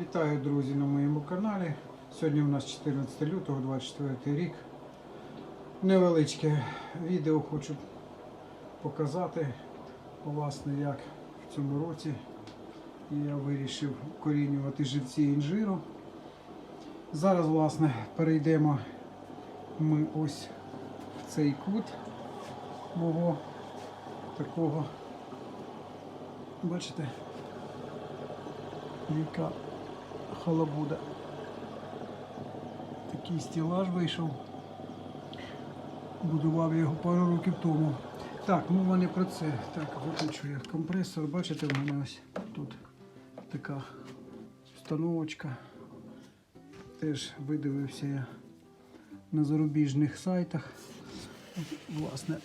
Вітаю, друзі, на моєму каналі. Сьогодні у нас 14 лютого, 24 рік. Невеличке відео хочу показати, власне, як в цьому році я вирішив корінювати живці інжиру. Зараз, власне, перейдемо ми ось в цей кут мого такого. Бачите? Яка халабуда. Такий стілаж вийшов. Будував я його пару років тому. Так, мова не про це. Так, виключу я компресор. Бачите, в мене ось тут така установочка. Теж видивився я на зарубіжних сайтах. Власне,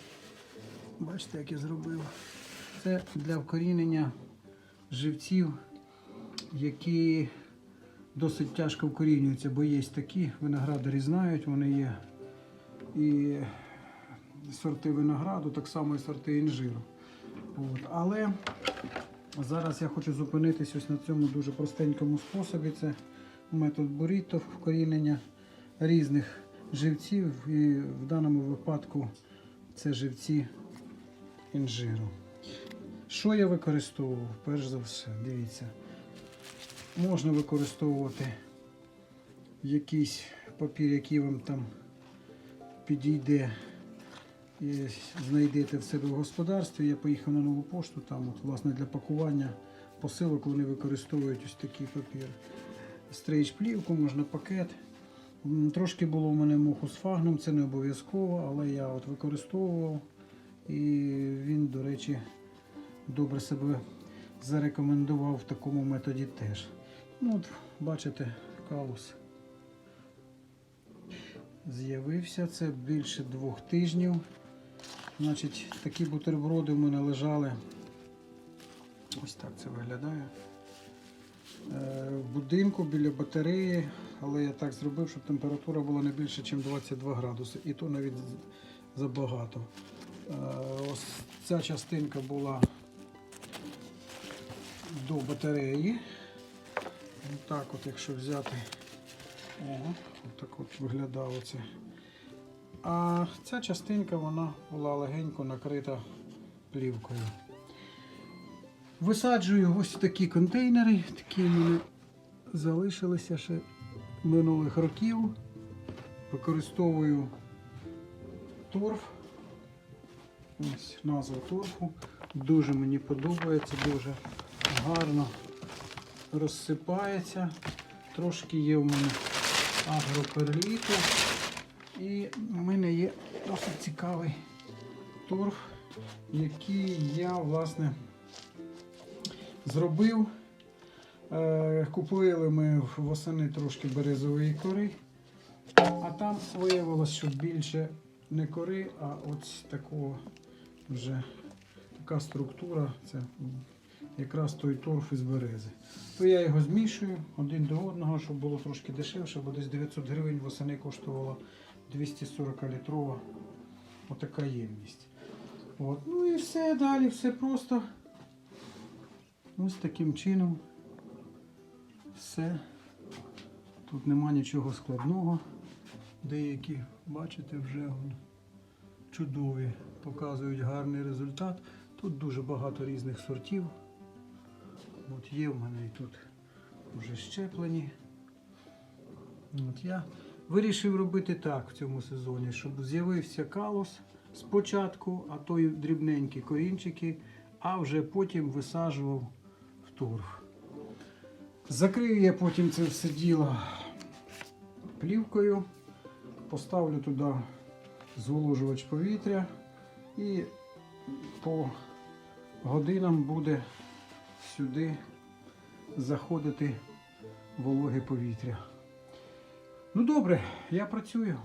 бачите, як я зробив. Це для вкорінення живців, які досить тяжко вкорінюються, бо є такі, виноградарі знають, вони є і сорти винограду, так само і сорти інжиру. От. Але зараз я хочу зупинитись ось на цьому дуже простенькому способі. Це метод буріто вкорінення різних живців. І в даному випадку це живці інжиру. Що я використовував? Перш за все, дивіться. Можна використовувати якийсь папір, який вам там підійде і знайдете в себе в господарстві. Я поїхав на нову пошту, там от, власне для пакування посилок вони використовують ось такий папір. Стрейч плівку, можна пакет. Трошки було в мене моху з фагном, це не обов'язково, але я от використовував і він, до речі, добре себе зарекомендував в такому методі теж. Ну, от, бачите, калус з'явився. Це більше двох тижнів. Значить, такі бутерброди в мене лежали. Ось так це виглядає. Е, В будинку біля батареї, але я так зробив, щоб температура була не більше, ніж 22 градуси. І то навіть забагато. Е, Ось ця частинка була до батареї. Так от, якщо взяти, о, от так от виглядало це. А ця частинка вона була легенько накрита плівкою. Висаджую ось такі контейнери, такі в залишилися ще минулих років. Використовую торф. Ось назва торфу. Дуже мені подобається, дуже гарно розсипається. Трошки є в мене агроперліту. І в мене є досить цікавий торф, який я власне зробив. Е, Купили ми восени трошки березової кори, а там виявилось, що більше не кори, а ось такого вже така структура. Це якраз той торф із берези. То я його змішую один до одного, щоб було трошки дешевше, бо десь 900 гривень восени коштувала 240 літрова отака ємність. От. Ну і все далі, все просто. Ось таким чином. Все. Тут нема нічого складного. Деякі, бачите, вже чудові, показують гарний результат. Тут дуже багато різних сортів. От є в мене і тут вже щеплені. От я вирішив робити так в цьому сезоні, щоб з'явився калос спочатку, а то й дрібненькі корінчики, а вже потім висаджував в торф. Закрию я потім це все діло плівкою, поставлю туди зволожувач повітря і по годинам буде сюди заходити вологе повітря. Ну добре, я працюю.